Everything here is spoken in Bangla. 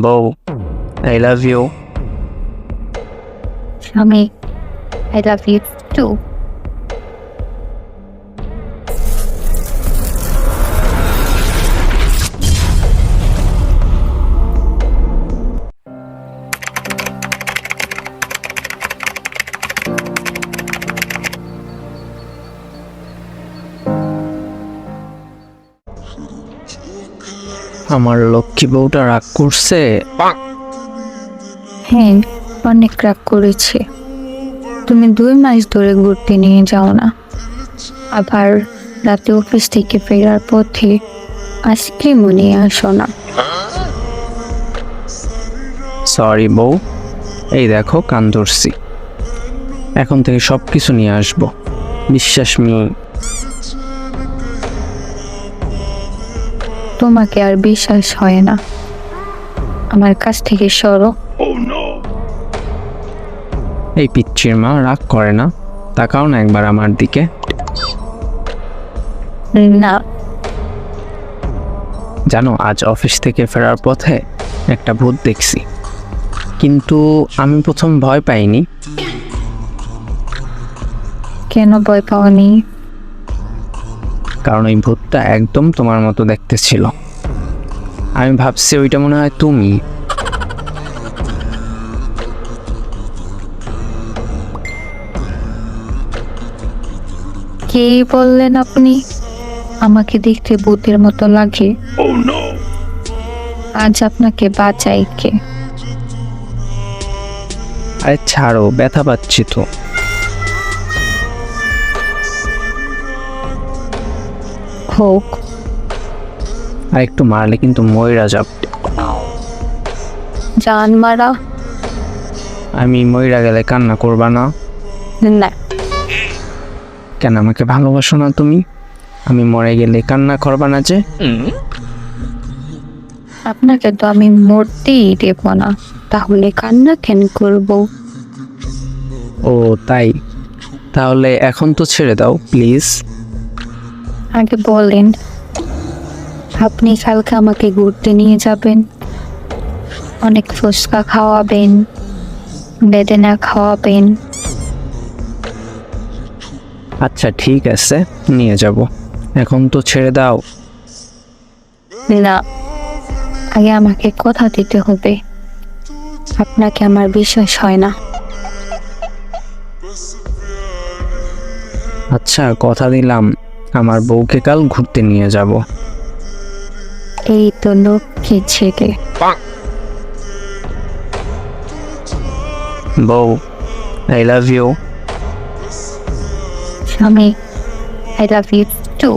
Bo, I love you. Shami, I love you too. আমার লক্ষ্মী বউটা রাগ করছে? হ্যাঁ অনেক রাগ করেছে। তুমি দুই মাস ধরে ঘুরতে নিয়ে যাও না। আবার রাতে অফিস থেকে ফেরার পথে আইসক্রিমও নিয়ে আসো না। সরি বউ। এই দেখো কান ধরছি এখন থেকে সব কিছু নিয়ে আসব। বিশ্বাস মি তোমাকে আর বিশ্বাস হয় না। আমার কাছ থেকে সরো। এই পিচ্চির মা রাগ করে না। তাকাও না একবার আমার দিকে। না। জানো আজ অফিস থেকে ফেরার পথে একটা ভূত দেখছি। কিন্তু আমি প্রথম ভয় পাইনি। কেন ভয় পাওনি? কারণ ওই ভূতটা একদম তোমার মতো দেখতে ছিল। আমি ভাবছি ওইটা মনে হয় তুমি। কে বললেন আপনি? আমাকে দেখতে ভূতের মতো লাগে। আজ আপনাকে বাঁচাই কে? আরে ছাড়ো ব্যথা পাচ্ছি তো। হোক। আর একটু মারলে কিন্তু ময়রা যাব। জান মারা। আমি ময়রা গেলে কান্না করবা না। না। কেন আমাকে ভালোবাসো না তুমি? আমি মরে গেলে কান্না করবা না যে। আপনাকে তো আমি মরতেই দেব না। তাহলে কান্না কেন করব? ও তাই। তাহলে এখন তো ছেড়ে দাও প্লিজ। আগে বলেন আপনি কালকে আমাকে ঘুরতে নিয়ে যাবেন অনেক ফুচকা খাওয়াবেন বেদেনা খাওয়াবেন। আচ্ছা ঠিক আছে নিয়ে যাব। এখন তো ছেড়ে দাও। না আগে আমাকে কথা দিতে হবে। আপনাকে আমার বিশ্বাস হয় না। আচ্ছা কথা দিলাম। আমার বউকে কাল ঘুরতে নিয়ে যাব। এই তো লক্ষ্মী ছেলে। বউ আই লাভ ইউ স্বামী আই লাভ ইউ টু